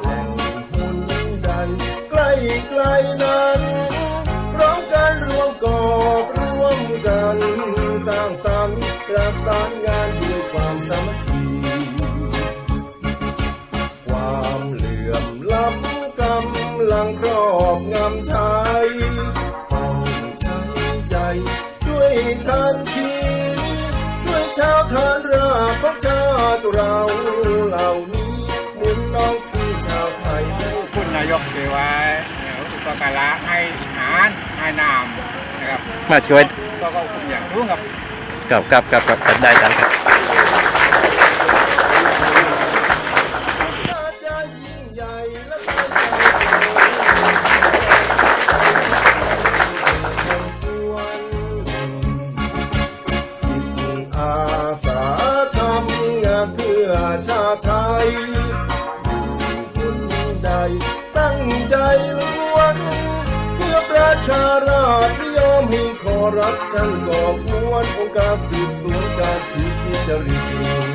แหล่งหุนใดใกล้ไกลนั้นพร้อมกันรวมกอบร่วมกันสร้างสรรค์ประสานงานด้วยความสามัคคีความเหลื่อมล้ำกำลังครอบงำไทยต้องใช้ใจช่วยทันทีช่วยชาวทานรากของชาติเราเหล่านี้ เอ่ออุปการะให้อาหารให้น้ำนะครับมาช่วยก็ก็คุณอย่างรู้ครับกับกับกับกับกับได้ครับจะยิ่งใหญ่และไปไกลจิตอาสาทำงานเพื่อชาติไทยอยู่คนใดตั้ง ใจล้วนเพื่อประชาราชไม่ยอมมีคอรัปชันก่อกวนองค์การสืบสวนการผิดจริต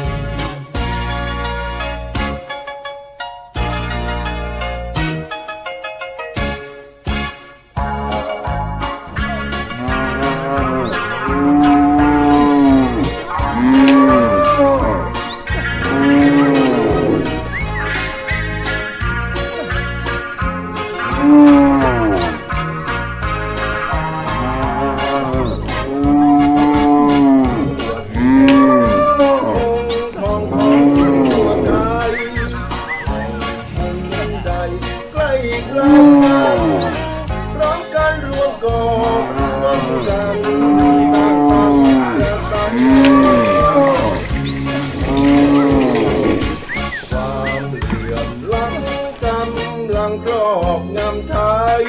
ลังครอบงำไทย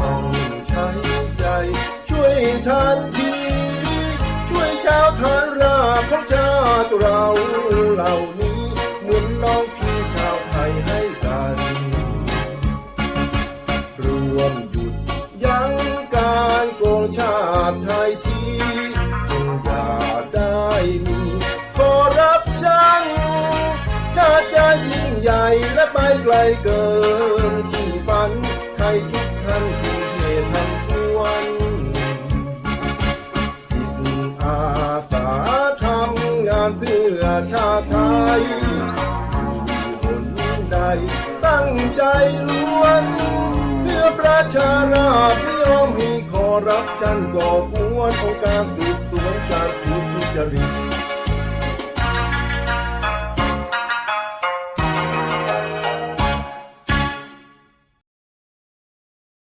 ต้องใช้ใจ ช่วยทันที ช่วยชาวทานราของชาติเราเหล่านี้เหมือนน้องพี่ชาวไทยให้กัน รวมหยุดยั้งการโกงชาติไทย ใหญ่และไปไกลเกินที่ฝันใครทุกท่านทุ่มเททำทวนจิตอาสาทำงานเพื่อชาติไทยคนใดตั้งใจล้วน เพื่อประชาราษฎร์ไม่ยอมให้คอร์รัปชันก่อกวนองค์การสืบสวนการทุจริต